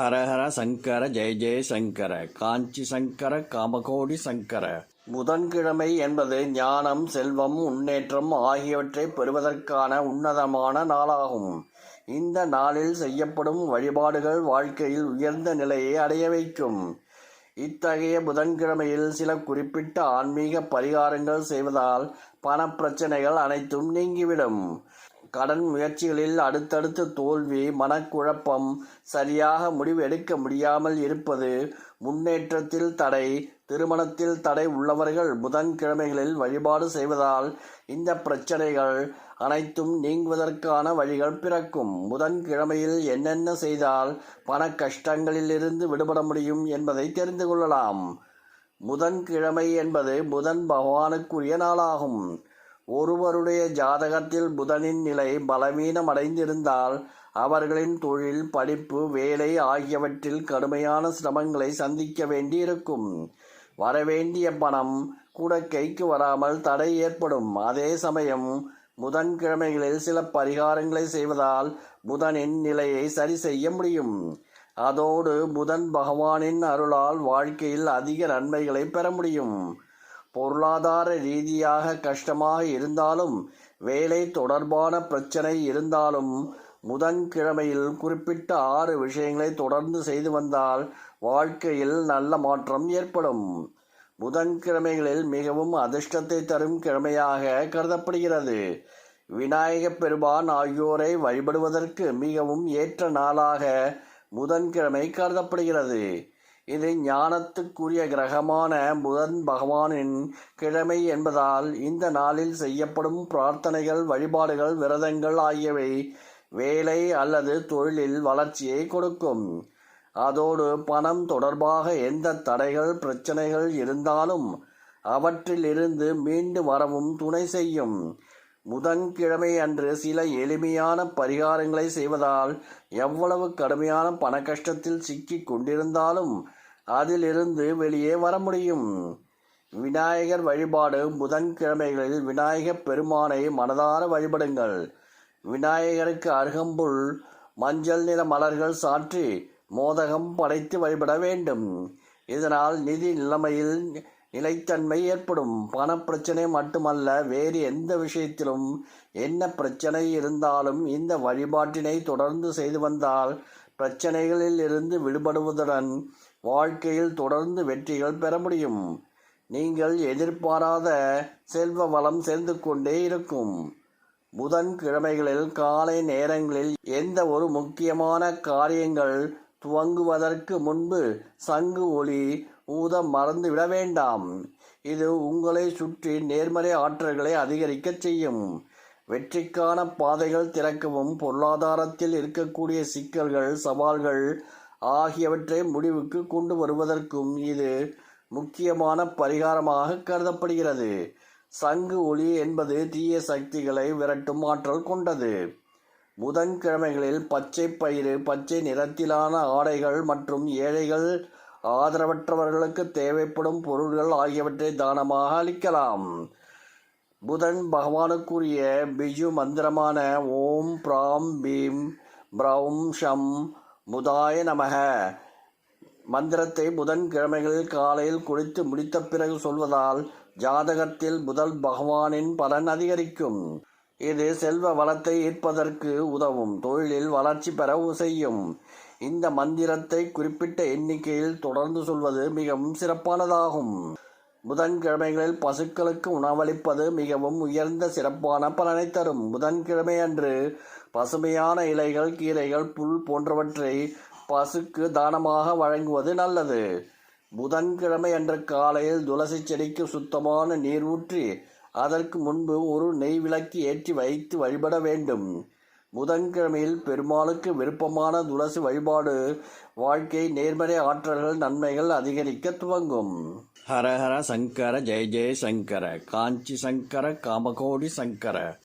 ஹரஹர சங்கர ஜெய ஜெய சங்கர காஞ்சி சங்கர காமகோடி சங்கர. புதன்கிழமை என்பது ஞானம் செல்வம் முன்னேற்றம் ஆகியவற்றை பெறுவதற்கான உன்னதமான நாளாகும். இந்த நாளில் செய்யப்படும் வழிபாடுகள் வாழ்க்கையில் உயர்ந்த நிலையை அடைய வைக்கும். இத்தகைய புதன்கிழமையில் சில குறிப்பிட்ட ஆன்மீக பரிகாரங்கள் செய்வதால் பணப்பிரச்சனைகள் அனைத்தும் நீங்கிவிடும். கடன் முயற்சிகளில் அடுத்தடுத்து தோல்வி மனக்குழப்பம் சரியாக முடிவு எடுக்க முடியாமல் இருப்பது முன்னேற்றத்தில் தடை திருமணத்தில் தடை உள்ளவர்கள் புதன்கிழமைகளில் வழிபாடு செய்வதால் இந்த பிரச்சனைகள் அனைத்தும் நீங்குவதற்கான வழிகள் பிறக்கும். புதன்கிழமையில் என்னென்ன செய்தால் பண கஷ்டங்களிலிருந்து விடுபட முடியும் என்பதை தெரிந்து கொள்ளலாம். புதன்கிழமை என்பது புதன் பகவானுக்குரிய நாளாகும். ஒருவருடைய ஜாதகத்தில் புதனின் நிலை பலவீனமடைந்திருந்தால் அவர்களின் தொழில் படிப்பு வேலை ஆகியவற்றில் கடுமையான சிரமங்களை சந்திக்க வேண்டியிருக்கும். வரவேண்டிய பணம் கூட கைக்கு வராமல் தடை ஏற்படும். அதே சமயம் புதன்கிழமைகளில் சில பரிகாரங்களை செய்வதால் புதனின் நிலையை சரி செய்ய முடியும். அதோடு புதன் பகவானின் அருளால் வாழ்க்கையில் அதிக நன்மைகளை பெற முடியும். பொருளாதார ரீதியாக கஷ்டமாக இருந்தாலும் வேலை தொடர்பான பிரச்சனை இருந்தாலும் புதன்கிழமையில் குறிப்பிட்ட ஆறு விஷயங்களை தொடர்ந்து செய்து வந்தால் வாழ்க்கையில் நல்ல மாற்றம் ஏற்படும். புதன்கிழமைகளில் மிகவும் அதிர்ஷ்டத்தை தரும் கிழமையாக கருதப்படுகிறது. விநாயகப் பெருமான் ஆகியோரை வழிபடுவதற்கு மிகவும் ஏற்ற நாளாக புதன்கிழமை கருதப்படுகிறது. இது ஞானத்துக்குரிய கிரகமான புதன் பகவானின் கிழமை என்பதால் இந்த நாளில் செய்யப்படும் பிரார்த்தனைகள் வழிபாடுகள் விரதங்கள் ஆகியவை வேலை அல்லது தொழிலில் வளர்ச்சியை கொடுக்கும். அதோடு பணம் தொடர்பாக எந்த தடைகள் பிரச்சனைகள் இருந்தாலும் அவற்றிலிருந்து மீண்டு வரவும் துணை செய்யும். புதன்கிழமை அன்று சில எளிமையான பரிகாரங்களை செய்வதால் எவ்வளவு கடுமையான பண கஷ்டத்தில் சிக்கிக் கொண்டிருந்தாலும் அதிலிருந்து வெளியே வர முடியும். விநாயகர் வழிபாடு புதன்கிழமைகளில் விநாயகர் பெருமானை மனதார வழிபடுங்கள். விநாயகருக்கு அருகம்புல் மஞ்சள் நிற மலர்கள் சாற்றி மோதகம் படைத்து வழிபட வேண்டும். இதனால் நிதி நிலைமையில் நிலைத்தன்மை ஏற்படும். பணப்பிரச்சனை மட்டுமல்ல வேறு எந்த விஷயத்திலும் என்ன பிரச்சனை இருந்தாலும் இந்த வழிபாட்டினை தொடர்ந்து செய்து வந்தால் பிரச்சனைகளில் இருந்து விடுபடுவதுடன் வாழ்க்கையில் தொடர்ந்து வெற்றிகள் பெற முடியும். நீங்கள் எதிர்பாராத செல்வ வளம் சேர்ந்து கொண்டே இருக்கும். புதன் கிழமைகளில் காலை நேரங்களில் எந்த ஒரு முக்கியமான காரியங்கள் துவங்குவதற்கு முன்பு சங்கு ஒளி ஊத மறந்துவிட வேண்டாம். இது உங்களை சுற்றி நேர்மறை ஆற்றல்களை அதிகரிக்கச் செய்யும். வெற்றிக்கான பாதைகள் திறக்கவும் பொருளாதாரத்தில் இருக்கக்கூடிய சிக்கல்கள் சவால்கள் ஆகியவற்றை முடிவுக்கு கொண்டு வருவதற்கும் இது முக்கியமான பரிகாரமாக கருதப்படுகிறது. சங்கு ஒளி என்பது தீய சக்திகளை விரட்டும் ஆற்றல் கொண்டது. புதன்கிழமைகளில் பச்சை பயிறு பச்சை நிறத்திலான ஆடைகள் மற்றும் ஏழைகள் ஆதரவற்றவர்களுக்கு தேவைப்படும் பொருள்கள் ஆகியவற்றை தானமாக அளிக்கலாம். புதன் பகவானுக்குரிய பிஜு மந்திரமான ஓம் பிராம் பீம் பிரௌம் ஷம் முதாய நமக. மந்திரத்தை புதன் கிழமைகளில் காலையில் குளித்து முடித்த பிறகு சொல்வதால் ஜாதகத்தில் புதன் பகவானின் பலன் அதிகரிக்கும். இது செல்வ வளத்தை ஈர்ப்பதற்கு உதவும். தொழிலில் வளர்ச்சி பெற செய்யும். இந்த மந்திரத்தை குறிப்பிட்ட எண்ணிக்கையில் தொடர்ந்து சொல்வது மிகவும் சிறப்பானதாகும். புதன்கிழமைகளில் பசுக்களுக்கு உணவளிப்பது மிகவும் உயர்ந்த சிறப்பான பலனை தரும். புதன்கிழமை அன்று பசுமையான இலைகள் கீரைகள் புல் போன்றவற்றை பசுக்கு தானமாக வழங்குவது நல்லது. புதன்கிழமை அன்று காலையில் துளசி செடிக்கு சுத்தமான நீர் ஊற்றி அதற்கு முன்பு ஒரு நெய் விளக்கு ஏற்றி வைத்து வழிபட வேண்டும். புதன்கிழமையில் பெருமாளுக்கு விருப்பமான துளசி வழிபாடு. வாழ்க்கை நேர்மறை ஆற்றல்கள் நன்மைகள் அதிகரிக்க துவங்கும். ஹரஹர சங்கர ஜெய ஜெய சங்கர. காஞ்சி சங்கர காமகோடி சங்கர.